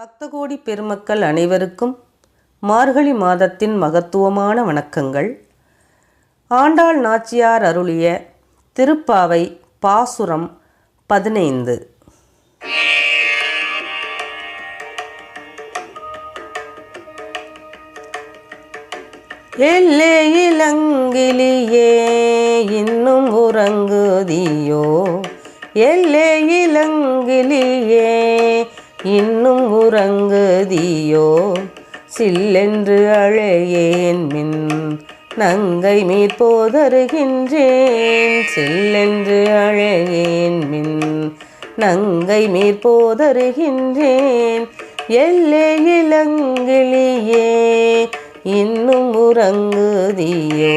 பக்தகோடி பெருமக்கள் அனைவருக்கும் மார்கழி மாதத்தின் மகத்துவமான வணக்கங்கள். ஆண்டாள் நாச்சியார் அருளிய திருப்பாவை பாசுரம் பதினைந்து. எல்லே இலங்கிலியே இன்னும் உறங்குதியோ? எல்லே இலங்கிலியே இன்னும் உறங்குதியோ? சில்லென்று அழையேன் மின் நங்கை மீற்போதருகின்றேன் சில்லென்று அழையேன் மின் நங்கை மீற்போதருகின்றேன் எல்லே இளங்கிளியே இன்னும் உறங்குதியோ?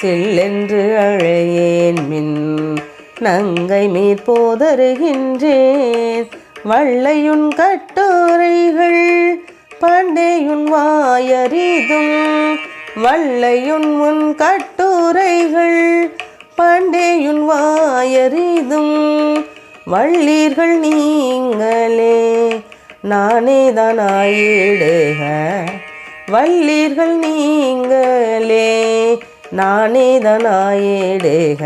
சில்லென்று அழையேன் மின் நங்கை மீற்போதருகின்றேன் வள்ளையுன் கட்டுரைகள் பண்டையுன் வாயறிதும். வள்ளையுன் முன் கட்டுரைகள் பண்டையுன் வாயறிதும். வள்ளீர்கள் நீங்களே நானே தான் ஆயிடுக. வள்ளீர்கள் நீங்களே நானே தான் ஆயிடுக.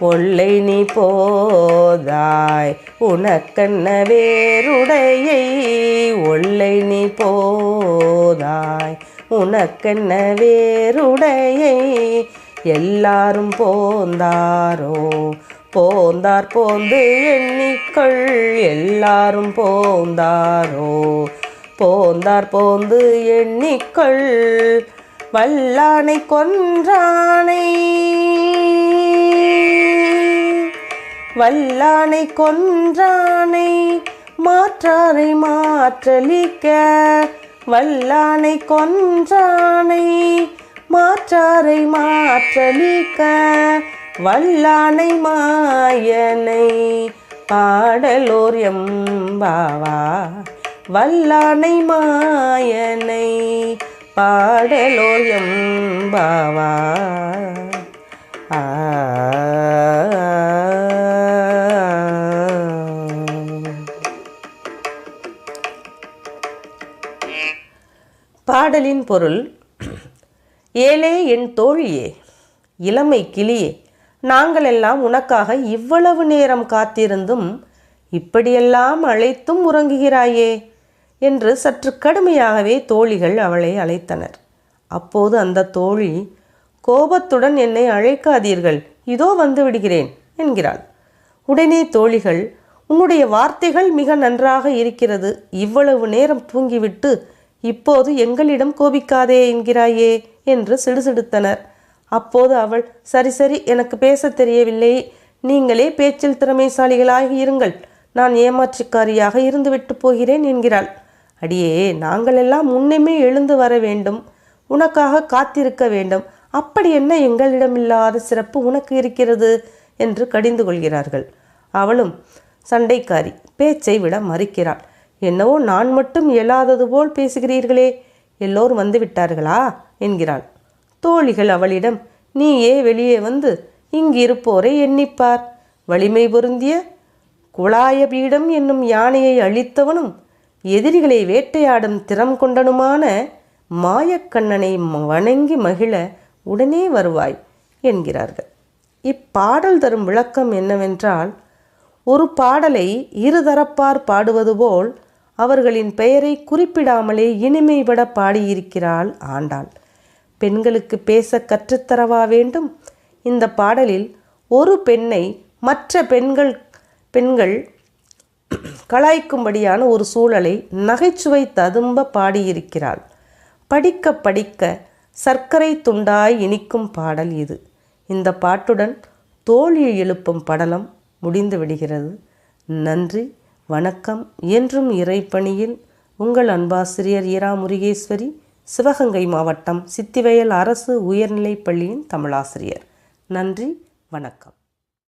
ஒல்லை நீ போதாய் உனக்கண்ண வேறுடையை? ஒல்லை நீ போதாய் உனக்கென்ன வேறுடையை? எல்லாரும் போந்தாரோ? போந்தார் போந்து எண்ணிக்கொள் எல்லாரும் போந்தாரோ? போந்தார் போந்து எண்ணிக்கொள் வல்லானை கொன்றானை. வல்லானை கொன்றானை மாற்றாரை மாற்றலிக்க வல்லானை கொன்றானை மாற்றாரை மாற்றலிக்க வல்லானை மாயனை பாடலோர் எம்பாவா. வல்லானை மாயனை பாடலோர் எம்பாவா. ஆ. பாடலின் பொருள் ஏலே என் தோழியே இளமை கிளியே நாங்கள் எல்லாம் உனக்காக இவ்வளவு நேரம் காத்திருந்தும் இப்படியெல்லாம் அழைத்தும் உறங்குகிறாயே என்று சற்று கடுமையாகவே தோழிகள் அவளை அழைத்தனர். அப்போது அந்த தோழி கோபத்துடன் என்னை அழைக்காதீர்கள் இதோ வந்து விடுகிறேன் என்கிறாள். உடனே தோழிகள் உன்னுடைய வார்த்தைகள் மிக நன்றாக இருக்கிறது இவ்வளவு நேரம் தூங்கிவிட்டு இப்போது எங்களிடம் கோபிக்காதே என்கிறாயே என்று சிடுசிடுத்தனர். அப்போது அவள் சரி சரி எனக்கு பேச தெரியவில்லை. நீங்களே பேச்சில் திறமைசாலிகளாகி இருங்கள். நான் ஏமாற்றுக்காரியாக இருந்துவிட்டு போகிறேன் என்கிறாள். அடியே நாங்களெல்லாம் முன்னமே எழுந்து வர வேண்டும். உனக்காக காத்திருக்க வேண்டும். அப்படி என்ன எங்களிடமில்லாத சிறப்பு உனக்கு இருக்கிறது? என்று கடிந்து கொள்கிறார்கள். அவளும் சண்டைக்காரி பேச்சை விட மறுக்கிறாள். என்னவோ நான் மட்டும் இயலாதது போல் பேசுகிறீர்களே. எல்லோரும் வந்து விட்டார்களா? என்கிறாள். தோழிகள் அவளிடம் நீயே வெளியே வந்து இங்கிருப்போரை எண்ணிப்பார். வலிமை பொருந்திய குழாய பீடம் என்னும் யானையை அழித்தவனும் எதிரிகளை வேட்டையாடும் திறம் கொண்டனுமான மாயக்கண்ணனை வணங்கி மகிழ உடனே வருவாய் என்கிறார்கள். இப்பாடல் தரும் விளக்கம் என்னவென்றால் ஒரு பாடலை இருதரப்பார் பாடுவது போல் அவர்களின் பெயரை குறிப்பிடாமலே இனிமைபட பாடியிருக்கிறாள் ஆண்டாள். பெண்களுக்கு பேச கற்றுத்தரவா வேண்டும்? இந்த பாடலில் ஒரு பெண்ணை மற்ற பெண்கள் பெண்கள் கலாய்க்கும்படியான ஒரு சூழலை நகைச்சுவை ததும்ப பாடியிருக்கிறாள். படிக்க படிக்க சர்க்கரை துண்டாய் இனிக்கும் பாடல் இது. இந்த பாட்டுடன் தோழியை எழுப்பும் படலம் முடிந்து விடுகிறது. நன்றி. வணக்கம். என்றும் இறைப்பணியில் உங்கள் அன்பாசிரியர் இரா முருகேஸ்வரி சிவகங்கை மாவட்டம் சித்திவயல் அரசு உயர்நிலைப் பள்ளியின் தமிழாசிரியர். நன்றி. வணக்கம்.